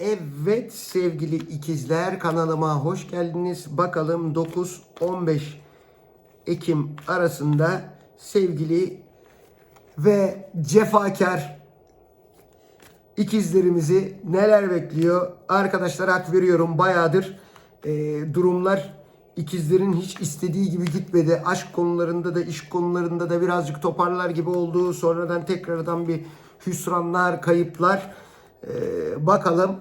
Evet sevgili ikizler kanalıma hoş geldiniz. Bakalım 9-15 Ekim arasında sevgili ve cefakar ikizlerimizi neler bekliyor? Arkadaşlar hak veriyorum bayağıdır e, durumlar ikizlerin hiç istediği gibi gitmedi. Aşk konularında da iş konularında da birazcık toparlar gibi oldu. Sonradan tekrardan bir hüsranlar, kayıplar. E, bakalım.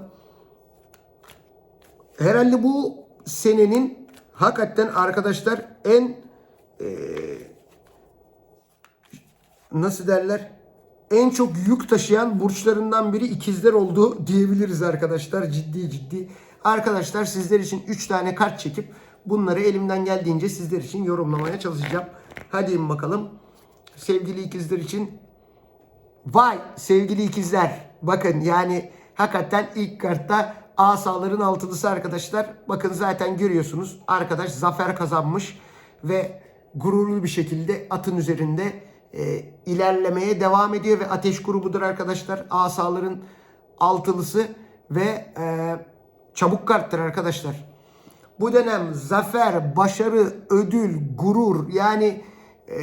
Herhalde bu senenin hakikaten arkadaşlar en e, nasıl derler? En çok yük taşıyan burçlarından biri ikizler oldu diyebiliriz arkadaşlar. Ciddi ciddi. Arkadaşlar sizler için 3 tane kart çekip bunları elimden geldiğince sizler için yorumlamaya çalışacağım. Hadi bakalım. Sevgili ikizler için Vay sevgili ikizler. Bakın yani hakikaten ilk kartta asaların altılısı arkadaşlar. Bakın zaten görüyorsunuz. Arkadaş zafer kazanmış ve gururlu bir şekilde atın üzerinde e, ilerlemeye devam ediyor ve ateş grubudur arkadaşlar. Asaların altılısı ve e, çabuk karttır arkadaşlar. Bu dönem zafer, başarı, ödül, gurur yani e,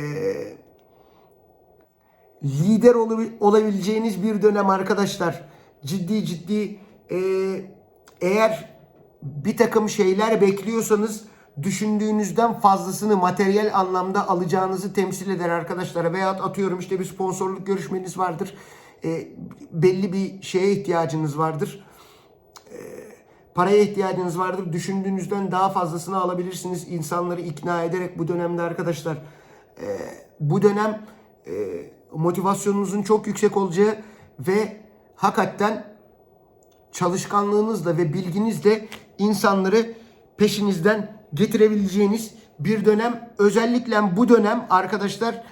lider olabil- olabileceğiniz bir dönem arkadaşlar. Ciddi ciddi e, eğer bir takım şeyler bekliyorsanız düşündüğünüzden fazlasını materyal anlamda alacağınızı temsil eder arkadaşlar. Veyahut atıyorum işte bir sponsorluk görüşmeniz vardır. E, belli bir şeye ihtiyacınız vardır paraya ihtiyacınız vardır. Düşündüğünüzden daha fazlasını alabilirsiniz. İnsanları ikna ederek bu dönemde arkadaşlar. e, bu dönem e, motivasyonunuzun çok yüksek olacağı ve hakikaten çalışkanlığınızla ve bilginizle insanları peşinizden getirebileceğiniz bir dönem. Özellikle bu dönem arkadaşlar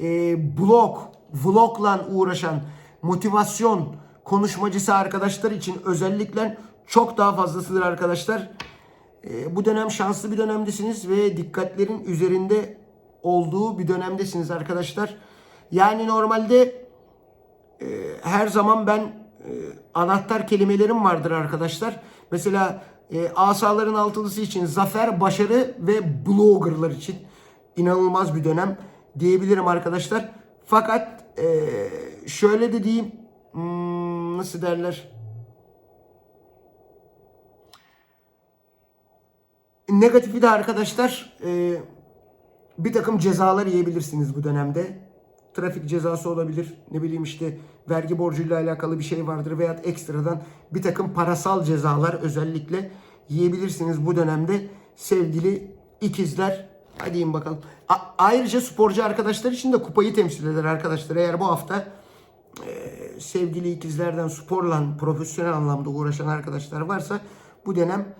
e, blog, vlogla uğraşan motivasyon konuşmacısı arkadaşlar için özellikle çok daha fazlasıdır arkadaşlar. E, bu dönem şanslı bir dönemdesiniz ve dikkatlerin üzerinde olduğu bir dönemdesiniz arkadaşlar. Yani normalde e, her zaman ben e, anahtar kelimelerim vardır arkadaşlar. Mesela e, asaların altılısı için zafer, başarı ve bloggerlar için inanılmaz bir dönem diyebilirim arkadaşlar. Fakat e, şöyle de diyeyim hmm, nasıl derler? Negatifi de arkadaşlar e, bir takım cezalar yiyebilirsiniz bu dönemde. Trafik cezası olabilir. Ne bileyim işte vergi borcuyla alakalı bir şey vardır veya ekstradan bir takım parasal cezalar özellikle yiyebilirsiniz bu dönemde sevgili ikizler. Hadi yiyin bakalım. A- ayrıca sporcu arkadaşlar için de kupayı temsil eder arkadaşlar. Eğer bu hafta e, sevgili ikizlerden sporla profesyonel anlamda uğraşan arkadaşlar varsa bu dönem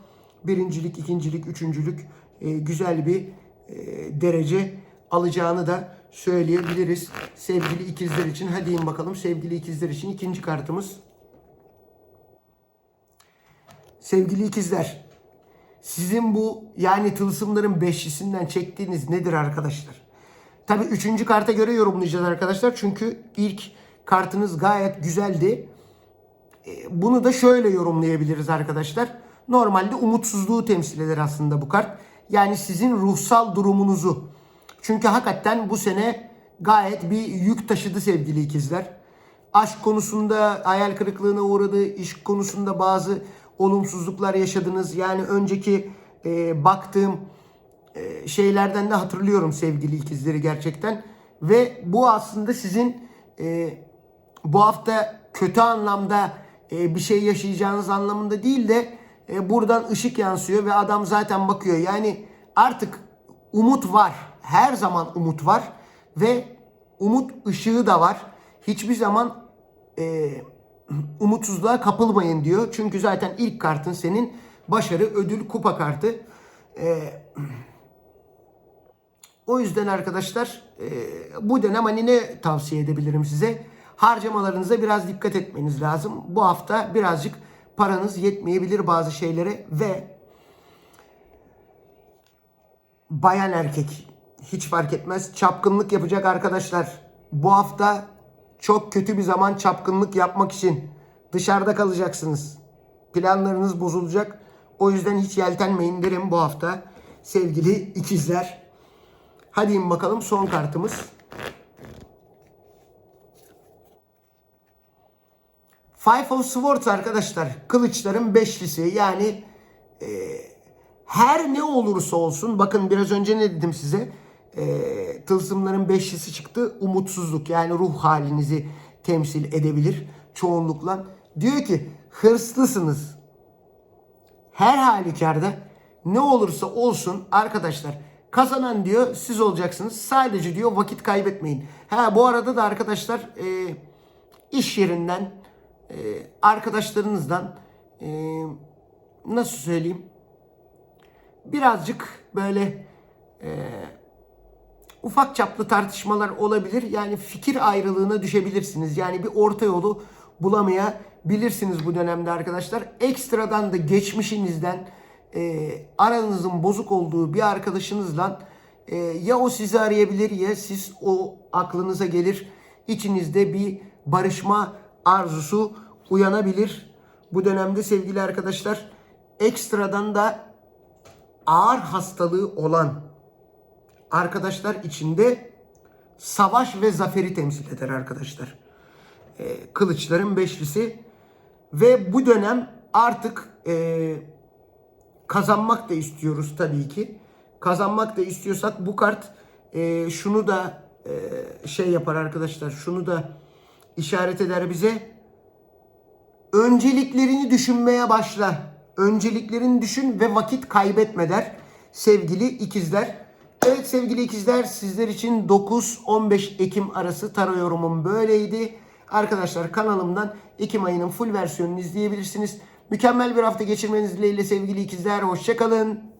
birincilik, ikincilik, üçüncülük e, güzel bir e, derece alacağını da söyleyebiliriz sevgili ikizler için. Hadi in bakalım sevgili ikizler için ikinci kartımız. Sevgili ikizler, sizin bu yani tılsımların beşlisinden çektiğiniz nedir arkadaşlar? Tabii üçüncü karta göre yorumlayacağız arkadaşlar. Çünkü ilk kartınız gayet güzeldi. E, Bunu da şöyle yorumlayabiliriz arkadaşlar. Normalde umutsuzluğu temsil eder aslında bu kart. Yani sizin ruhsal durumunuzu. Çünkü hakikaten bu sene gayet bir yük taşıdı sevgili ikizler. Aşk konusunda hayal kırıklığına uğradı. iş konusunda bazı olumsuzluklar yaşadınız. Yani önceki e, baktığım e, şeylerden de hatırlıyorum sevgili ikizleri gerçekten. Ve bu aslında sizin e, bu hafta kötü anlamda e, bir şey yaşayacağınız anlamında değil de e, buradan ışık yansıyor ve adam zaten bakıyor. Yani artık umut var. Her zaman umut var ve umut ışığı da var. Hiçbir zaman e, umutsuzluğa kapılmayın diyor. Çünkü zaten ilk kartın senin başarı, ödül, kupa kartı. E, o yüzden arkadaşlar e, bu dönem hani ne tavsiye edebilirim size? Harcamalarınıza biraz dikkat etmeniz lazım. Bu hafta birazcık paranız yetmeyebilir bazı şeylere ve bayan erkek hiç fark etmez çapkınlık yapacak arkadaşlar. Bu hafta çok kötü bir zaman çapkınlık yapmak için dışarıda kalacaksınız. planlarınız bozulacak. O yüzden hiç yeltenmeyin derim bu hafta sevgili ikizler. Hadi bakalım son kartımız. Five of Swords arkadaşlar. Kılıçların beşlisi. Yani e, her ne olursa olsun. Bakın biraz önce ne dedim size? E, tılsımların beşlisi çıktı. Umutsuzluk yani ruh halinizi temsil edebilir çoğunlukla. Diyor ki hırslısınız. Her halükarda ne olursa olsun arkadaşlar kazanan diyor siz olacaksınız. Sadece diyor vakit kaybetmeyin. Ha bu arada da arkadaşlar e, iş yerinden e, arkadaşlarınızdan e, nasıl söyleyeyim birazcık böyle e, ufak çaplı tartışmalar olabilir. Yani fikir ayrılığına düşebilirsiniz. Yani bir orta yolu bulamayabilirsiniz bu dönemde arkadaşlar. Ekstradan da geçmişinizden e, aranızın bozuk olduğu bir arkadaşınızla e, ya o sizi arayabilir ya siz o aklınıza gelir. İçinizde bir barışma arzusu uyanabilir. Bu dönemde sevgili arkadaşlar ekstradan da ağır hastalığı olan arkadaşlar içinde savaş ve zaferi temsil eder arkadaşlar. Ee, kılıçların beşlisi ve bu dönem artık e, kazanmak da istiyoruz tabii ki. Kazanmak da istiyorsak bu kart e, şunu da e, şey yapar arkadaşlar. Şunu da işaret eder bize. Önceliklerini düşünmeye başla. Önceliklerini düşün ve vakit kaybetme der sevgili ikizler. Evet sevgili ikizler sizler için 9-15 Ekim arası tarot yorumum böyleydi. Arkadaşlar kanalımdan Ekim ayının full versiyonunu izleyebilirsiniz. Mükemmel bir hafta geçirmeniz dileğiyle sevgili ikizler. Hoşçakalın.